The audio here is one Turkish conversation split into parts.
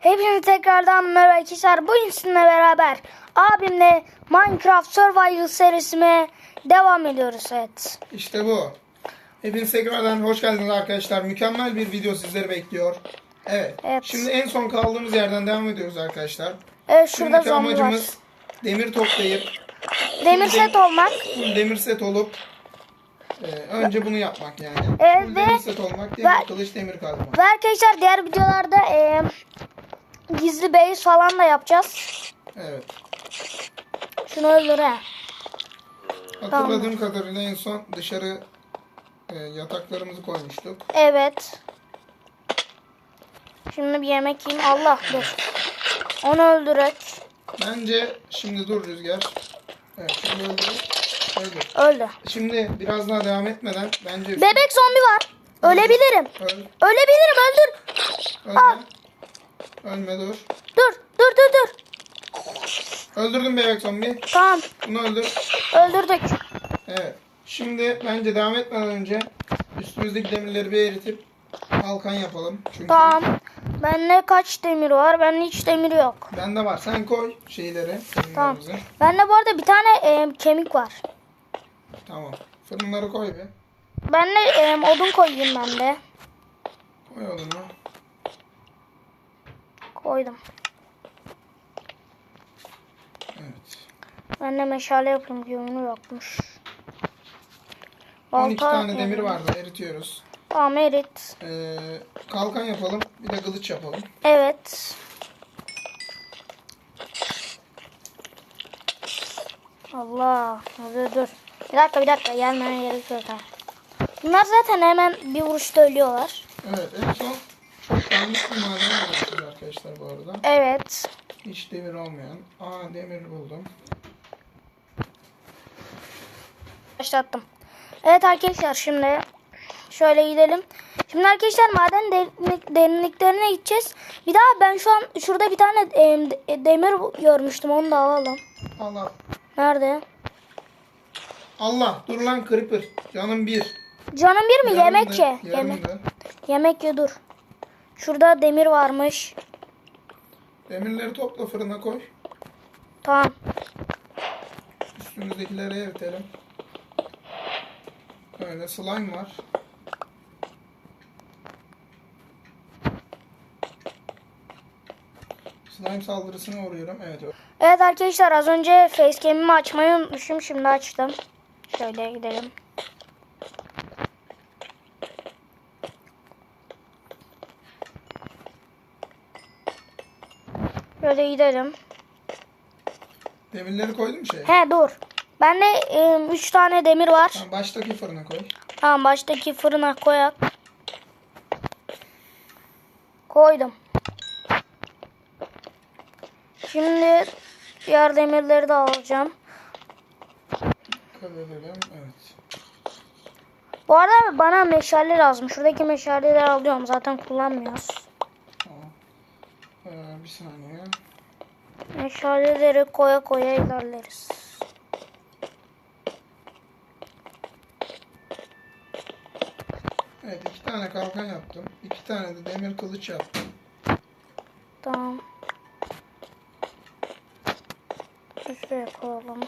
Hepinize tekrardan merhaba arkadaşlar. Bugün sizinle beraber abimle Minecraft Survival serisine devam ediyoruz. Evet. İşte bu. Hepiniz tekrardan hoş geldiniz arkadaşlar. Mükemmel bir video sizleri bekliyor. Evet. Evet. Şimdi en son kaldığımız yerden devam ediyoruz arkadaşlar. Evet şurada Şimdiki zombi var. amacımız demir toplayıp Demir set olmak. demir set olup e, önce bunu yapmak yani. Evet demir set olmak, demir ve- kılıç, demir kazma. Ve arkadaşlar diğer videolarda e, gizli base falan da yapacağız. Evet. Şunu öldür he. Hatırladığım kadarıyla en son dışarı e, yataklarımızı koymuştuk. Evet. Şimdi bir yemek yiyeyim. Allah dur. Onu öldürek. Bence şimdi dur Rüzgar. Evet şimdi öldür. Öldür. Öldü. Şimdi biraz daha devam etmeden bence Bebek zombi var. Ölebilirim. öl, Ölebilirim öldür. ölme. Ölme dur. Dur dur dur dur. Öldürdüm bebek zombi. Tamam Bunu öldür. öldürdük. Evet. Şimdi bence devam etmeden önce üstümüzdeki demirleri bir eritip kalkan yapalım. Çünkü Tamam. Bende kaç demir var? Bende hiç demir yok. bende var. Sen koy şeyleri. Tamam. Fırınlarımızı. Bende bu arada bir tane e, kemik var. Tamam. Fırınları koy bir. Ben de e, odun koyayım ben de. Koy odunu. Koydum. Evet. Ben de meşale yapayım diyorum yokmuş. 12 Balta- tane demir vardı. Eritiyoruz. Tamam erit. Ee, kalkan yapalım. Bir de kılıç yapalım. Evet. Allah. Dur dur. Bir dakika bir dakika gelmene gerek yok. Bunlar zaten hemen bir vuruşta ölüyorlar. Evet. En son çok yanlış bir malzeme arkadaşlar bu arada. Evet. Hiç demir olmayan. Aa demir buldum. Başlattım. Evet arkadaşlar şimdi şöyle gidelim. Şimdi arkadaşlar maden derinlik, derinliklerine gideceğiz. Bir daha ben şu an şurada bir tane e, de- demir görmüştüm onu da alalım. Allah. Nerede? Allah dur lan creeper. Canım bir. Canım bir mi? Yarım Yemek da- ye. Yemek, da. yemek ye dur. Şurada demir varmış. Demirleri topla fırına koy. Tamam. Üstümüzdekileri eritelim. Böyle slime var. Slime saldırısına uğruyorum. Evet. Evet arkadaşlar az önce facecam'imi açmayı unutmuşum. Şimdi açtım. Şöyle gidelim. Böyle gidelim. Demirleri koydum şey. He dur. Bende 3 tane demir var. Tamam, baştaki fırına koy. Tamam baştaki fırına koyak. Koydum. Şimdi diğer demirleri de alacağım. Kalalım. Evet. Bu arada bana meşale lazım. Şuradaki meşaleleri alıyorum. Zaten kullanmıyoruz. Tamam. Ee, bir saniye. Meşaleleri koya koya ilerleriz. Evet iki tane kalkan yaptım. İki tane de demir kılıç yaptım. Tamam. Şuraya koyalım.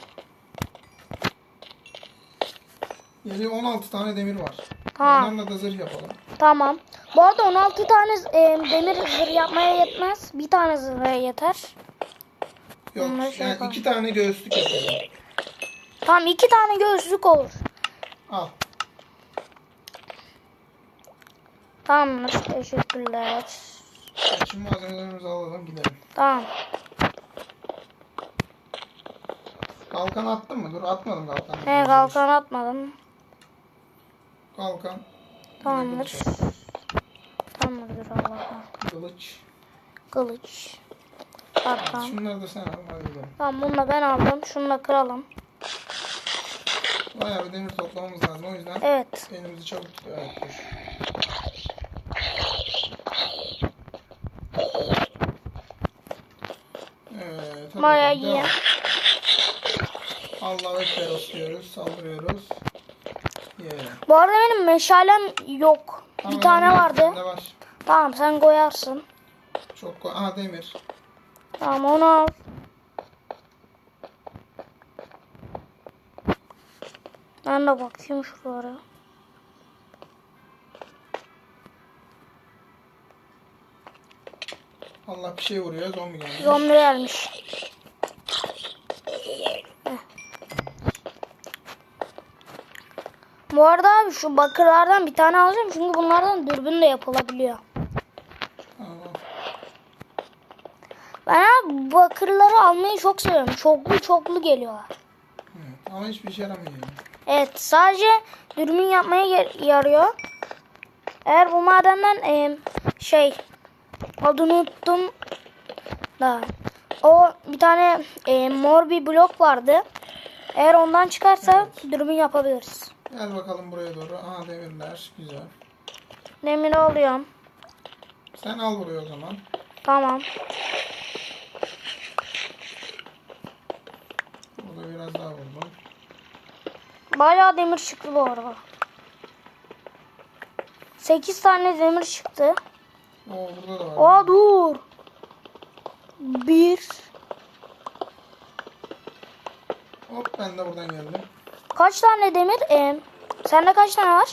Geriye 16 tane demir var. Tamam. Onlarla da zırh yapalım. Tamam. Bu arada 16 tane e, demir zırh yapmaya yetmez. Bir tane zırha yeter. Yok Onları şey yani yapalım. iki tane göğüslük yapalım. Tamam iki tane gözlük olur. Al. Tamamdır. Teşekkürler. Şimdi malzemelerimizi alalım gidelim. Tamam. Kalkan attın mı? Dur atmadım kalkanı. He kalkan atmadım. Kalkan. Tamamdır. Tamamdır Allah'a. Kılıç. Kılıç. Kalkan. Şunları da sen al. Tamam bunu da ben aldım. Şunu da kıralım. Bayağı bir demir toplamamız lazım. O yüzden Evet. elimizi çabuk tutuyor. Evet. Evet. Bayağı iyi. Allahu Ekber diyoruz. Saldırıyoruz. Yeah. Bu arada benim meşalem yok. Tamam, Bir tane vardı. var. Tamam sen koyarsın. Çok ko- Aha demir. Tamam onu al. Ben de bakayım şuralara. Allah bir şey vuruyor zombi geldi. Zombi gelmiş. Bu arada abi şu bakırlardan bir tane alacağım çünkü bunlardan dürbün de yapılabiliyor. Tamam. Ben abi bakırları almayı çok seviyorum. Çoklu çoklu geliyorlar. Evet. Ama hiçbir işe yaramıyor. Evet sadece dürbün yapmaya yarıyor. Eğer bu madenden e, şey adını unuttum da o bir tane e, mor bir blok vardı. Eğer ondan çıkarsa dürbün yapabiliriz. Gel bakalım buraya doğru. Aha demirler. Güzel. Demiri alıyorum. Sen al buraya o zaman. Tamam. Burada biraz daha vurdum. Bayağı demir çıktı bu arada. 8 tane demir çıktı. Oo burada da var. Aa dur. Bir. Hop ben de buradan geldim. Kaç tane demir? Ee, sende kaç tane var?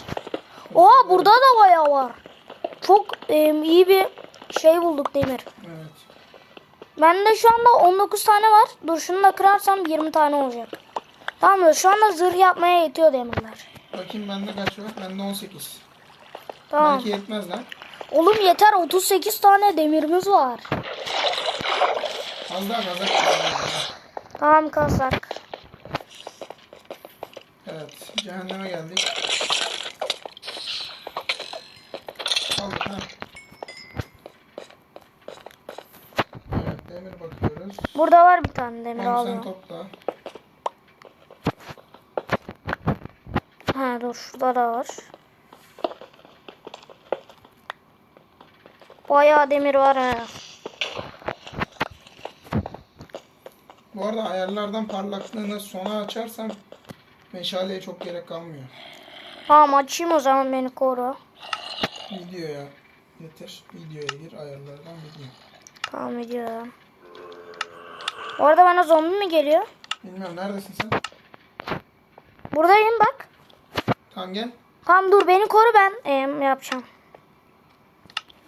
Oha burada da bayağı var. Çok e, iyi bir şey bulduk demir. Evet. Bende şu anda 19 tane var. Dur şunu da kırarsam 20 tane olacak. Tamam şu anda zırh yapmaya yetiyor demirler. Bakayım bende kaç var? Bende 18. Tamam. Belki yetmez lan. Oğlum yeter 38 tane demirimiz var. Az daha kazak. Tamam kazak. Evet. Cehenneme geldik. Aldık ha. Evet demir bakıyoruz. Burada var bir tane demir Tamam sen topla. Ha dur şurada da var. Bayağı demir var ha. Bu arada ayarlardan parlaklığını sona açarsam meşaleye çok gerek kalmıyor. Tamam açayım o zaman beni koru. Videoya getir. Videoya gir ayarlardan video. Tamam ediyorum. Bu arada bana zombi mi geliyor? Bilmiyorum neredesin sen? Buradayım bak. Tamam gel. Tamam dur beni koru ben em, yapacağım.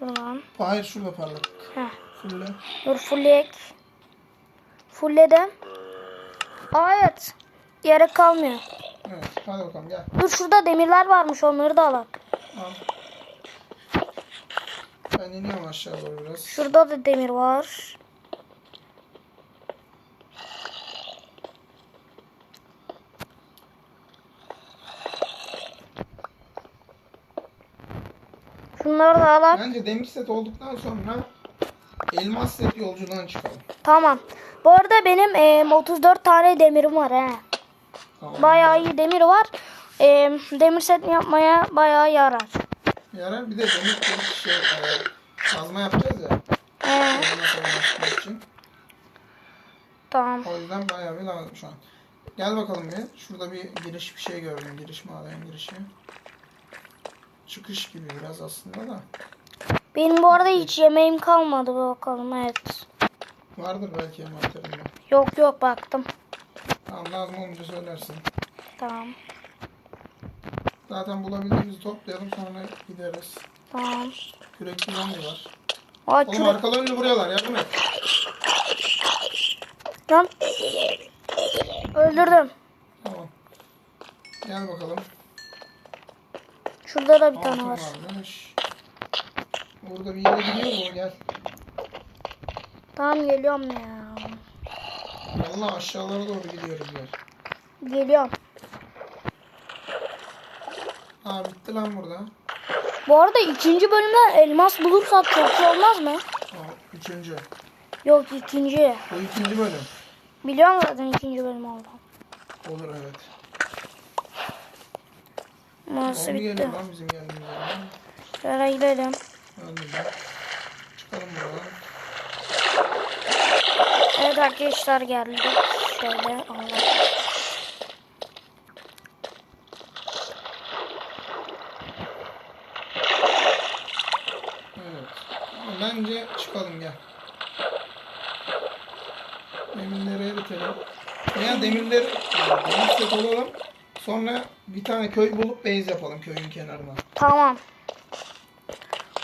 Buradan. Hayır şurada parlak. Heh. Fulle. Dur fullleyek. Fullledim. Aa evet. Gerek kalmıyor. Evet hadi bakalım gel. Dur şurada demirler varmış onları da alak. Al. Ben iniyorum aşağı doğru biraz. Şurada da demir var. Şunları da alak. Bence demir set olduktan sonra elmas set yolculuğuna çıkalım. Tamam. Bu arada benim em, 34 tane demirim var he. Tamam. Bayağı iyi demir var. Em, demir set yapmaya bayağı yarar. Yarar bir de demir şey e, kazma yapacağız ya. İçin. tamam. O yüzden bayağı bir lazım şu an. Gel bakalım bir. Şurada bir giriş bir şey gördüm. Giriş maden girişi. Çıkış gibi biraz aslında da. Benim bu arada hiç yemeğim kalmadı bakalım evet. Vardır belki envanterinde. Yok yok baktım. Tamam lazım olunca söylersin. Tamam. Zaten bulabildiğimizi toplayalım sonra gideriz. Tamam. Kürekli zombi var. Aa Oğlum kürek. arkalarını vuruyorlar yardım et. Lan. Öldürdüm. Tamam. Gel bakalım. Şurada da bir Altın tane var. varmış. Burada bir yere gidiyor mu? Gel. Tamam geliyorum ya. Vallahi aşağılara doğru gidiyoruz gel. Geliyorum. Aa bitti lan burada. Bu arada ikinci bölümde elmas bulursak çok iyi olmaz mı? Aa, üçüncü. Yok ikinci. Bu ikinci bölüm. Biliyorum zaten ikinci bölüm oldu. Olur evet. Zombi bitti? lan bizim. Şöyle gidelim. Çıkalım buradan. Evet arkadaşlar geldi. Şöyle Allah. Bence çıkalım gel. Demirleri eritelim. Veya demirleri demir set olalım. Sonra bir tane köy bulup base yapalım köyün kenarına. Tamam.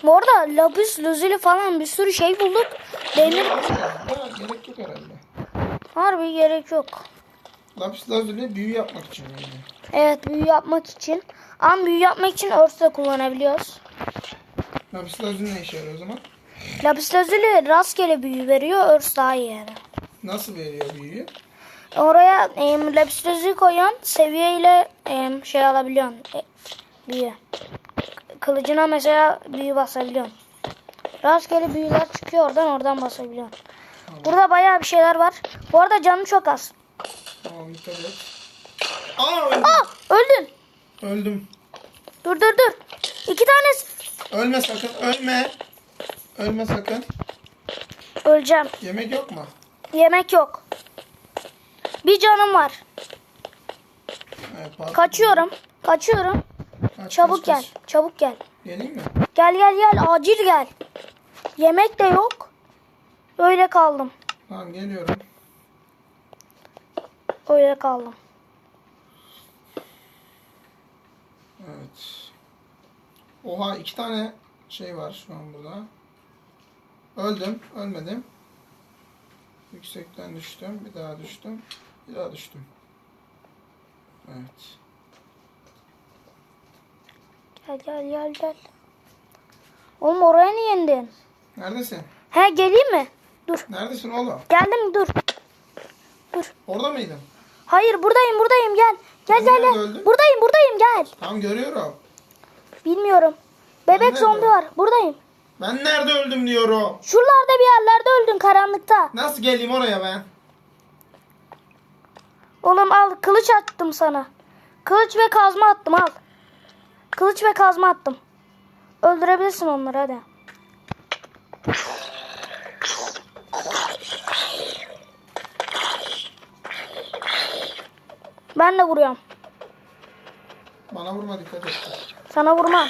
Bu arada lapis lazuli falan bir sürü şey bulduk. Demir Ha, gerek yok herhalde. harbi gerek yok. Lapis lazuli büyü yapmak için yani. Evet büyü yapmak için. Ama büyü yapmak için örs de kullanabiliyoruz. Lapis lazuli ne işe yarıyor o zaman? Lapis lazuli rastgele büyü veriyor. Örs daha iyi yani. Nasıl veriyor büyüyü? Oraya e, lazuli koyuyorsun. Seviyeyle e, şey alabiliyorsun. E, büyü. Kılıcına mesela büyü basabiliyorsun. Rastgele büyüler çıkıyor oradan oradan basabiliyorsun. Burada bayağı bir şeyler var. Bu arada canım çok az. Tamam dikkat et. Aa öldüm. Aa öldün. Öldüm. Dur dur dur. İki tanesi. Ölme sakın ölme. Ölme sakın. Öleceğim. Yemek yok mu? Yemek yok. Bir canım var. Evet. Kaçıyorum. Kaçıyorum. Kaç, Çabuk kaç, gel. kaç. Çabuk gel. Geleyim mi? Gel gel gel. Acil gel. Yemek de yok. Öyle kaldım. Tamam geliyorum. Öyle kaldım. Evet. Oha iki tane şey var şu an burada. Öldüm. Ölmedim. Yüksekten düştüm. Bir daha düştüm. Daha düştüm. Evet. Gel gel gel gel. Oğlum oraya niye indin? Neredesin? He geleyim mi? Dur. Neredesin oğlum? Geldim dur. Dur. Orada mıydın? Hayır buradayım buradayım gel. Gel gel gel. öldün? Buradayım buradayım gel. Tam görüyorum. Bilmiyorum. Bebek nerede? zombi var. Buradayım. Ben nerede öldüm diyorum. Şuralarda bir yerlerde öldün karanlıkta. Nasıl geleyim oraya ben? Oğlum al kılıç attım sana. Kılıç ve kazma attım al. Kılıç ve kazma attım. Öldürebilirsin onları hadi. Ben de vuruyorum. Bana vurma dikkat et. Sana vurma.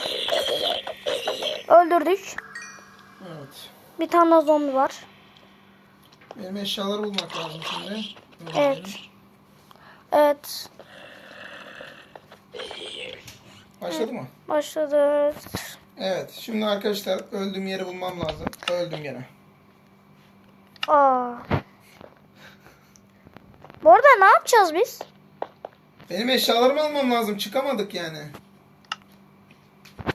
Öldürdük. Evet. Bir tane zombi var. Benim eşyaları bulmak lazım şimdi. Evet. Evet. Başladı mı? Başladı. Evet. Şimdi arkadaşlar öldüğüm yeri bulmam lazım. Öldüm gene. Aa. Bu arada ne yapacağız biz? Benim eşyalarımı almam lazım. Çıkamadık yani.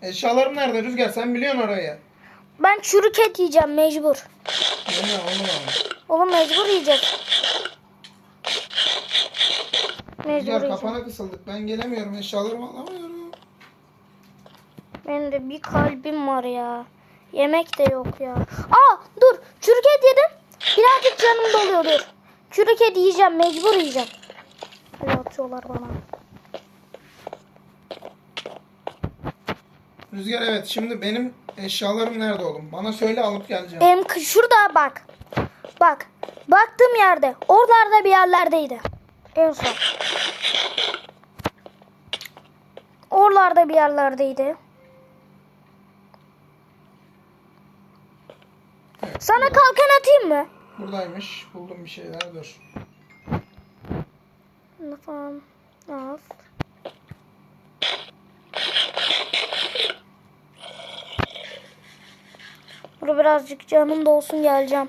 Eşyalarım nerede Rüzgar? Sen biliyorsun orayı. Ben çürük et yiyeceğim mecbur. Onu al. Oğlum mecbur yiyecek. Rüzgar yiyeceğim. kafana kısıldık. Ben gelemiyorum. Eşyalarımı alamıyorum. Benim de bir kalbim var ya. Yemek de yok ya. Aa dur. Çürük et yedim. Birazcık canım doluyor dur. Çürük et yiyeceğim. Mecbur yiyeceğim. Hadi atıyorlar bana. Rüzgar evet. Şimdi benim eşyalarım nerede oğlum? Bana söyle alıp geleceğim. Benim şurada bak. Bak. Baktığım yerde. Oralarda bir yerlerdeydi. En son. Oralarda bir yerlerdeydi. Evet, Sana burada- kalkan atayım mı? Buradaymış. Buldum bir şeyler. Dur. Tamam. Al. Dur birazcık canım dolsun geleceğim.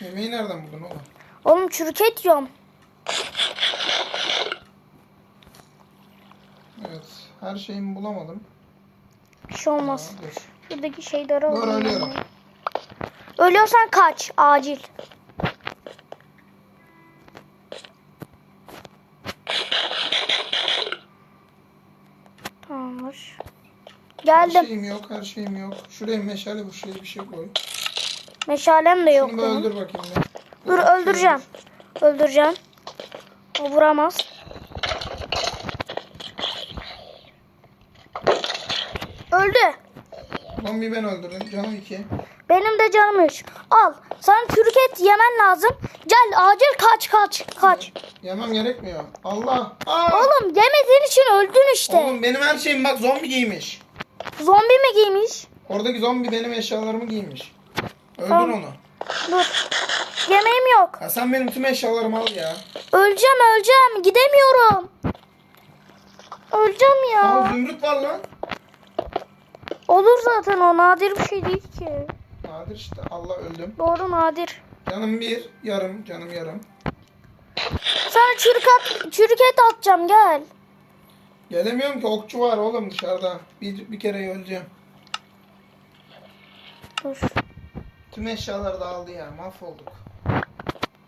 Yemeği nereden buldun oğlum? Oğlum çürük et yiyorum. Evet. Her şeyimi bulamadım. Bir şey olmaz. Aa, dur. Şuradaki şeyleri Dur alayım. ölüyorum. Ölüyorsan kaç. Acil. Tamamdır. Her Geldim. şeyim yok. Her şeyim yok. Şuraya meşale bu şuraya bir şey koy. Meşalem de yok Şunu benim. öldür bakayım ben. Dur öldüreceğim. Öldüreceğim. O vuramaz. Öldü. Bir ben öldürdüm. Canım iki. Benim de canım üç. Al. Sana çürük et yemen lazım. Gel acil kaç kaç kaç. Yemem gerekmiyor. Allah. Aa! Oğlum yemediğin için öldün işte. Oğlum benim her şeyim bak zombi giymiş. Zombi mi giymiş? Oradaki zombi benim eşyalarımı giymiş. Öldür Tamam. onu. Dur. Yemeğim yok. Ya sen benim tüm eşyalarımı al ya. Öleceğim öleceğim. Gidemiyorum. Öleceğim ya. Aa zümrüt var lan. Olur zaten o nadir bir şey değil ki. Nadir işte. Allah öldüm. Doğru nadir. Canım bir, yarım, canım yarım. Sana çürük, at, çürük et atacağım gel. Gelemiyorum ki okçu var oğlum dışarıda. Bir, bir kere öleceğim. Dur. Tüm eşyalar dağıldı ya. Mahvolduk.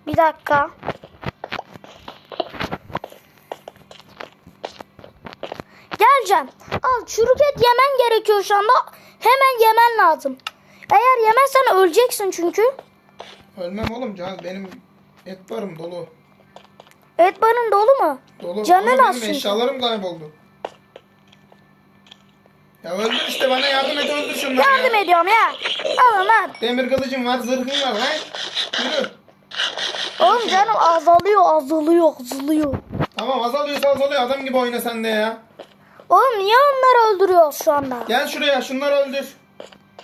Bir dakika. Geleceğim. Al çürük et yemen gerekiyor şu anda. Hemen yemen lazım. Eğer yemezsen öleceksin çünkü. Ölmem oğlum can. Benim et barım dolu. Et barın dolu mu? Dolu. Canın Ama az benim eşyalarım kayboldu. Ya öldür işte bana yardım et öldür şunları Yardım ya. ediyorum ya. Alın lan. Demir kılıcım var, zırhım var lan. Yürü. Oğlum canım azalıyor azalıyor azalıyor. Tamam azalıyorsa azalıyor. Adam gibi oyna sen de ya. Oğlum niye onları öldürüyoruz şu anda? Gel şuraya şunları öldür.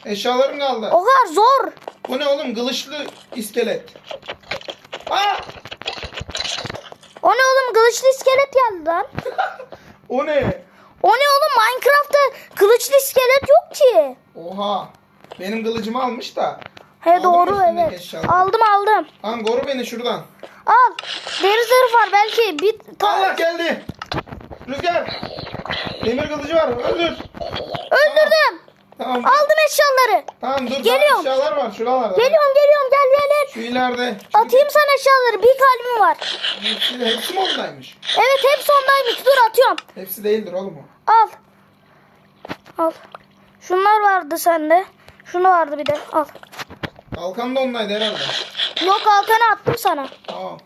Eşyalarım kaldı. O kadar zor. Bu ne oğlum? Kılıçlı iskelet. Aa! O ne oğlum kılıçlı iskelet geldi lan. O ne? O ne oğlum Minecraft'ta kılıçlı iskelet yok ki. Oha. Benim kılıcımı almış da. He Aldın mı doğru evet. eşyaları? Aldım aldım. Tamam koru beni şuradan. Al. Deri zırh var belki bir Allah geldi. Rüzgar. Demir kılıcı var. Öldür. öldürdüm. Tamam. Aldım eşyaları. Tamam dur. daha Geliyorum. Eşyalar var şuralarda. Geliyorum geliyorum gel gel gel. Şu ileride. Atayım sana eşyaları. Bir kalbim var. Hepsi, hepsi mi ondaymış? Evet hepsi ondaymış. Dur atıyorum. Hepsi değildir oğlum o. Al. Al. Şunlar vardı sende. Şunu vardı bir de. Al. Kalkan da ondaydı herhalde. Yok kalkanı attım sana. Tamam.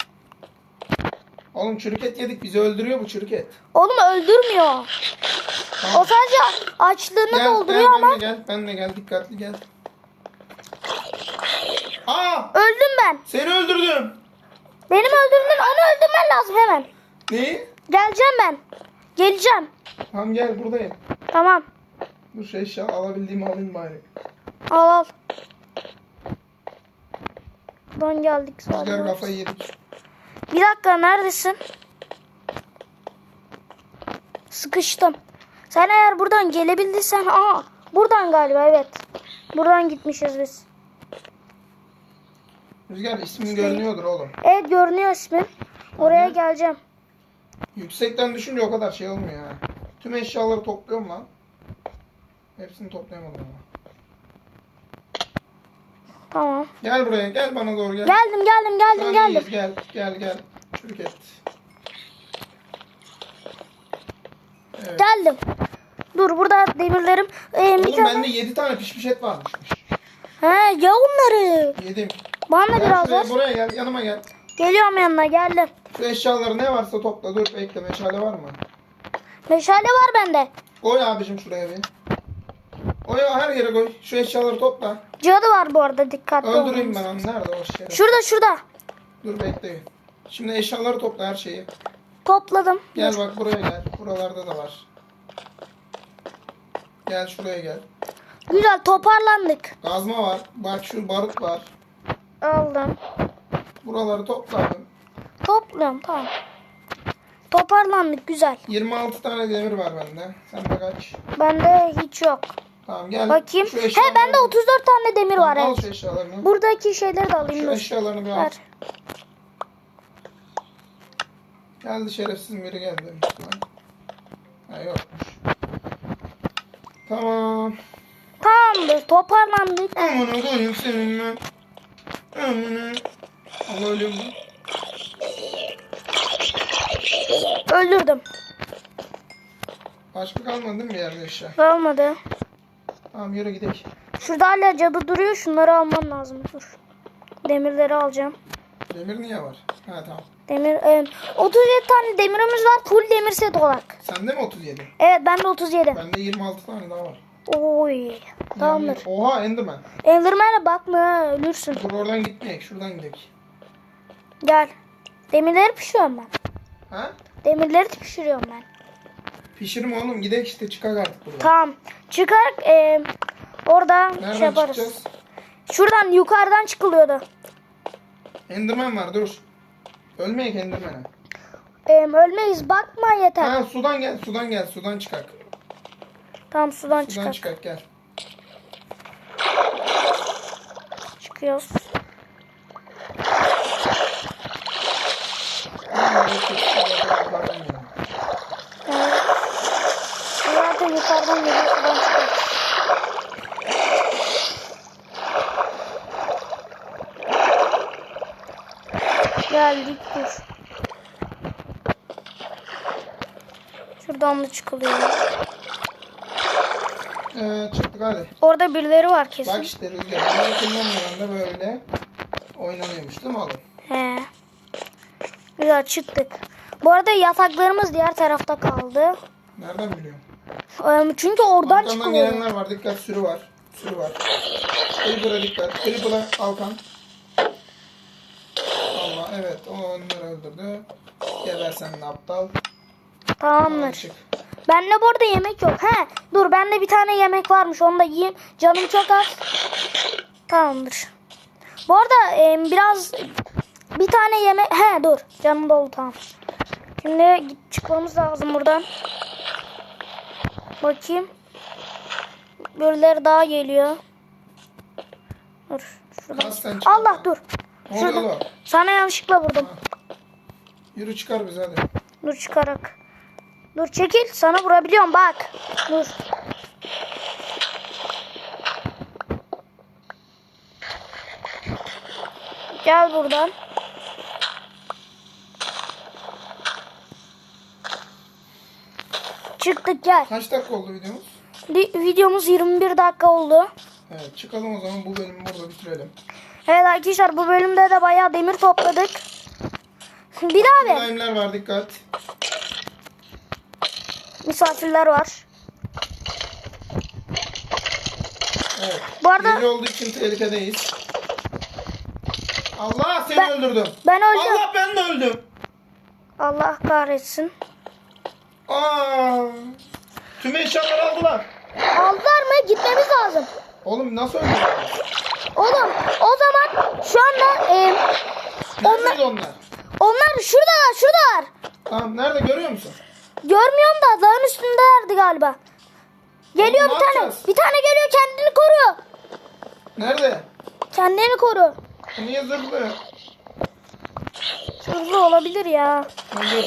Oğlum çürük et yedik. Bizi öldürüyor bu çürük et. Oğlum öldürmüyor. O Tamam. sadece açlığını Gel, dolduruyor gel, ama Ben de gel. Ben de gel. Dikkatli gel. Aa! öldüm ben. Seni öldürdüm. Benim öldürdün onu öldürmen lazım hemen. Neyi? Geleceğim ben. Geleceğim. Tamam gel buradayım. Tamam. Bu şey eşya alabildiğimi alayım bari. Al al. Buradan geldik Rüzgar zaten. kafayı yedik. Bir dakika neredesin? Sıkıştım. Sen eğer buradan gelebildiysen aa buradan galiba evet. Buradan gitmişiz biz. Rüzgar ismin görünüyordur oğlum. Evet görünüyor ismin. Oraya geleceğim. Yüksekten düşünce o kadar şey olmuyor ha. Tüm eşyaları topluyorum lan. Hepsini toplayamadım ama. Tamam. Gel buraya gel bana doğru gel. Geldim geldim geldim an geldim. iyiyiz, Gel gel gel. Çürük et. Evet. Geldim. Dur burada demirlerim. Ee, bir Oğlum tane- bende 7 tane pişmiş et varmış. He ya onları. Yedim. Bana da biraz ver. buraya gel yanıma gel. Geliyorum yanına geldim. Şu eşyaları ne varsa topla. Dur bekle meşale var mı? Meşale var bende. Koy abicim şuraya bir. Koy her yere koy. Şu eşyaları topla. Cadı var bu arada dikkatli Öldüreyim olun. ben onu. Nerede o şey? Şurada şurada. Dur bekle. Şimdi eşyaları topla her şeyi. Topladım. Gel bak buraya gel. Buralarda da var. Gel şuraya gel. Güzel toparlandık. Gazma var. Bak şu barut var. Aldım. Buraları topladım. Topluyorum tamam. Toparlandık güzel. 26 tane demir var bende. Sen de kaç? Bende hiç yok. Tamam gel. Bakayım. Şu He bende 34 tane demir var Al evet. şu eşyalarını. Buradaki şeyleri de alayım. Şu eşyalarını bir al. Ver. Geldi şerefsiz biri geldi. Lan. Ha yokmuş. Tamam. Tamamdır toparlandık. Amına koyayım seninle. Amına. Allah ölüyor mu? Öldürdüm. Başka kalmadı mi bir yerde eşya? Olmadı. Tamam yürü gidelim. Şurada hala cadı duruyor. Şunları almam lazım. Dur. Demirleri alacağım. Demir niye var? Ha tamam. Demir, e, 37 tane demirimiz var. Full demir set olarak. Sende mi 37? Evet bende 37. Bende 26 tane daha var. Oy. Tamamdır. Yani- oha Enderman. Enderman'e bakma ölürsün. Dur oradan gitmeyek. Şuradan gidelim. Gel. Demirleri pişiriyorum ben. Ha? Demirleri pişiriyorum ben. Pişirme oğlum. Gidelim işte çıkak artık buradan. Tamam. Çıkar e, orada Nereden şey yaparız. çıkacağız? Şuradan yukarıdan çıkılıyordu. Enderman var dur. Ölmeyek Enderman'e. Em, ölmeyiz bakma yeter. Ha sudan gel sudan gel sudan çıkak. Tamam sudan Sudan çıkar. çıkak gel. Çıkıyoruz. Evet. Zaten yukarıdan geliyor sudan çıkıyor. Geldik dur. Şuradan da çıkılıyor. Ee, çıktık hadi. Orada birileri var kesin. Bak işte Rüzgar. Bunu kullanmadan da böyle oynanıyormuş değil mi oğlum? He. Güzel çıktık. Bu arada yataklarımız diğer tarafta kaldı. Nereden biliyorum? Em, Çünkü oradan Arkamdan çıkılıyor. gelenler var. Dikkat sürü var. Sürü var. Creeper'a dikkat. Creeper'a Alkan. Allah evet o onları öldürdü. Geber sen de aptal. Tamamdır. Çık. Bende bu arada yemek yok. He dur bende bir tane yemek varmış onu da yiyeyim. Canım çok az. Tamamdır. Bu arada em, biraz bir tane yemek... He dur canım dolu tamam. Şimdi çıkmamız lazım buradan. Bakayım. Birileri daha geliyor. Dur. Şuradan. Allah dur. Şurada. Sana yanlışlıkla vurdum. Yürü çıkar bizi hadi. Dur çıkarak. Dur çekil. Sana vurabiliyorum bak. Dur. Gel buradan. Çıktık gel. Kaç dakika oldu videomuz? Di- videomuz 21 dakika oldu. Evet çıkalım o zaman bu bölümü burada bitirelim. Evet arkadaşlar bu bölümde de bayağı demir topladık. Bir daha ver. Slime'ler var dikkat. Misafirler var. Evet. Bu arada- Gece olduğu için tehlikedeyiz. Allah seni Ben- öldürdüm. Ben öldüm. Allah ben de öldüm. Allah kahretsin. Aa, tüm eşyaları aldılar. Aldılar mı? Gitmemiz lazım. Oğlum nasıl öldürdün? Oğlum o zaman şu anda e, Neredeydi onlar? onlar şuradalar şuradalar. Tamam nerede görüyor musun? Görmüyorum da dağın üstündelerdi galiba. Geliyor Oğlum, bir ne tane. yapacağız? Bir tane geliyor kendini koru. Nerede? Kendini koru. Niye zırhlı? Hızlı olabilir ya. Dur.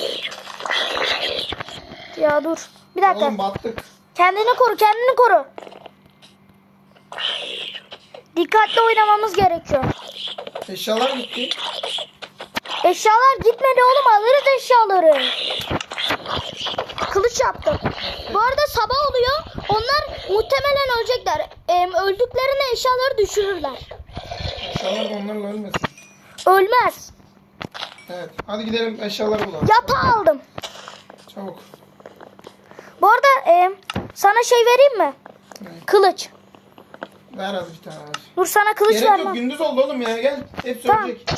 Ya dur. Bir dakika. Oğlum battık. Kendini koru kendini koru. Dikkatli oynamamız gerekiyor. Eşyalar gitti. Eşyalar gitmedi oğlum alırız eşyaları. Kılıç yaptım. Bu arada sabah oluyor. Onlar muhtemelen ölecekler. Em, öldüklerinde eşyaları düşürürler. Da onlarla ölmesin. Ölmez. Evet. Hadi gidelim eşyaları bulalım. Yatağı aldım. Çabuk. Bu arada em, sana şey vereyim mi? Ne? Kılıç. Ver hadi bir tane ver. Dur sana kılıç Gerek yok vermem. gündüz oldu oğlum ya gel. Hepsi Tamam. ölecek.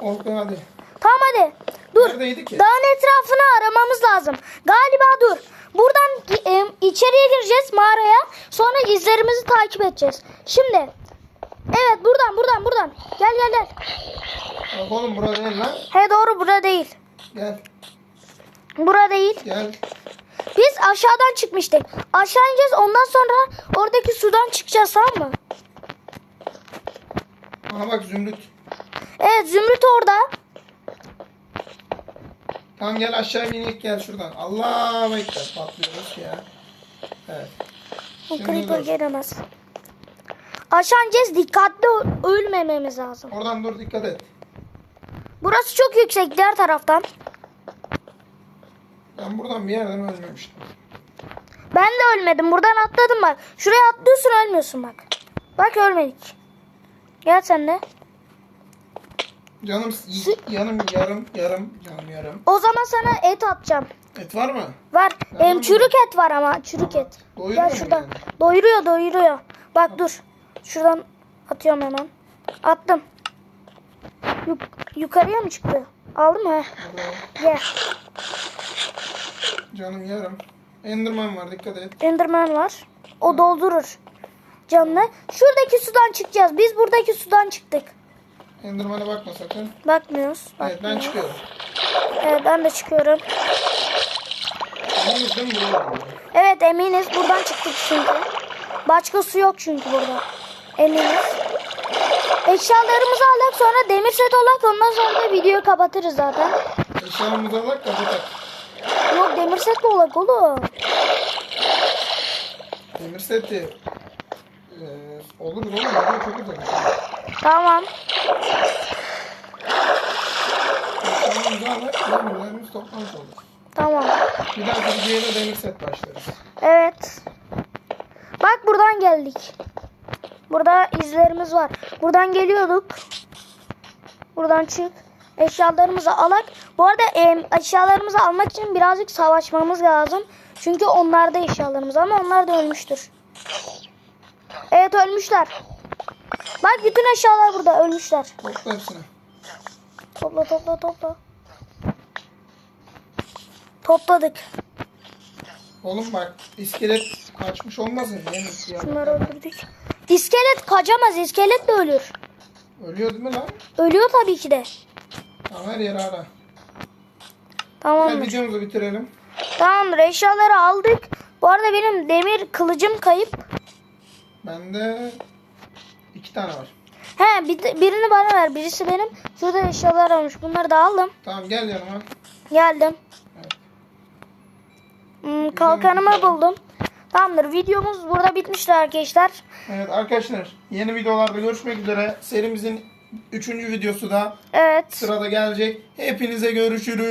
Oh be hadi. Tamam hadi. Dur. Neredeydi ki? Dağın etrafını aramamız lazım. Galiba dur. Buradan em, içeriye gireceğiz mağaraya. Sonra izlerimizi takip edeceğiz. Şimdi. Evet buradan buradan buradan. Gel gel gel. Bak oğlum burada değil lan. He doğru bura değil. Gel. Bura değil. Gel. Biz aşağıdan çıkmıştık. Aşağı ineceğiz ondan sonra oradaki sudan çıkacağız tamam mı? Aha bak Zümrüt. Evet Zümrüt orada. Tamam gel aşağı inek gel şuradan. Allah bekler. Patlıyoruz ya. Evet. O Şimdi creeper dur. gelemez. Aşağı ineceğiz dikkatli ölmememiz lazım. Oradan dur dikkat et. Burası çok yüksek diğer taraftan. Ben buradan bir yerden ölmemiştim. Ben de ölmedim. Buradan atladım bak. Şuraya atlıyorsun ölmüyorsun bak. Bak ölmedik. Gel sen de. Canım yanım yarım yarım canım yarım. O zaman sana et atacağım. Et var mı? Var. Tamam. Em, çürük et var ama çürük et. Doyuruyor Gel şuradan. yani? Doyuruyor doyuruyor. Bak dur. Şuradan atıyorum hemen. Attım. Yuk- yukarıya mı çıktı? Aldım mı? Gel. canım yarım. Enderman var dikkat et. Enderman var. O doldurur canını. Şuradaki sudan çıkacağız. Biz buradaki sudan çıktık. Enderman'a bakma sakın. Bakmıyoruz. Evet ben Bakmıyoruz. çıkıyorum. Evet ben de çıkıyorum. Eminiz değil mi burada? Evet eminiz buradan çıktık çünkü. Başka su yok çünkü burada. Eminiz. Eşyalarımızı alak sonra demir set olak ondan sonra da videoyu kapatırız zaten. Eşyalarımızı alak kapatak. Yok demir set de olak oğlum. Demir seti. Ee, oluruz oğlum. Olur çok güzel. Tamam. Demirlerimiz toplamış olur. Tamam. Bir dahaki videoya da demir set başlarız. Evet. Bak buradan geldik. Burada izlerimiz var. Buradan geliyorduk. Buradan çık. Eşyalarımızı alak. Bu arada eşyalarımızı almak için birazcık savaşmamız lazım. Çünkü onlarda eşyalarımız ama onlar da ölmüştür. Evet ölmüşler. Bak bütün eşyalar burada ölmüşler. Topla hepsini. Topla topla topla. Topladık. Oğlum bak iskelet kaçmış olmasın. Yeni ya. Şunları öldürdük. İskelet kaçamaz. İskelet de ölür. Ölüyor değil mi lan? Ölüyor tabii ki de. Tamam her yeri ara. Gel Tamamdır. videomuzu bitirelim. Tamamdır. Eşyaları aldık. Bu arada benim demir kılıcım kayıp. Bende iki tane var. He bir, birini bana ver. Birisi benim. Şurada eşyalar olmuş. Bunları da aldım. Tamam gel yanıma. Geldim. Evet. Hmm, kalkanımı buldum. Tamamdır. Videomuz burada bitmiştir arkadaşlar. Evet arkadaşlar yeni videolarda görüşmek üzere. Serimizin üçüncü videosu da Evet. sırada gelecek. Hepinize görüşürüz.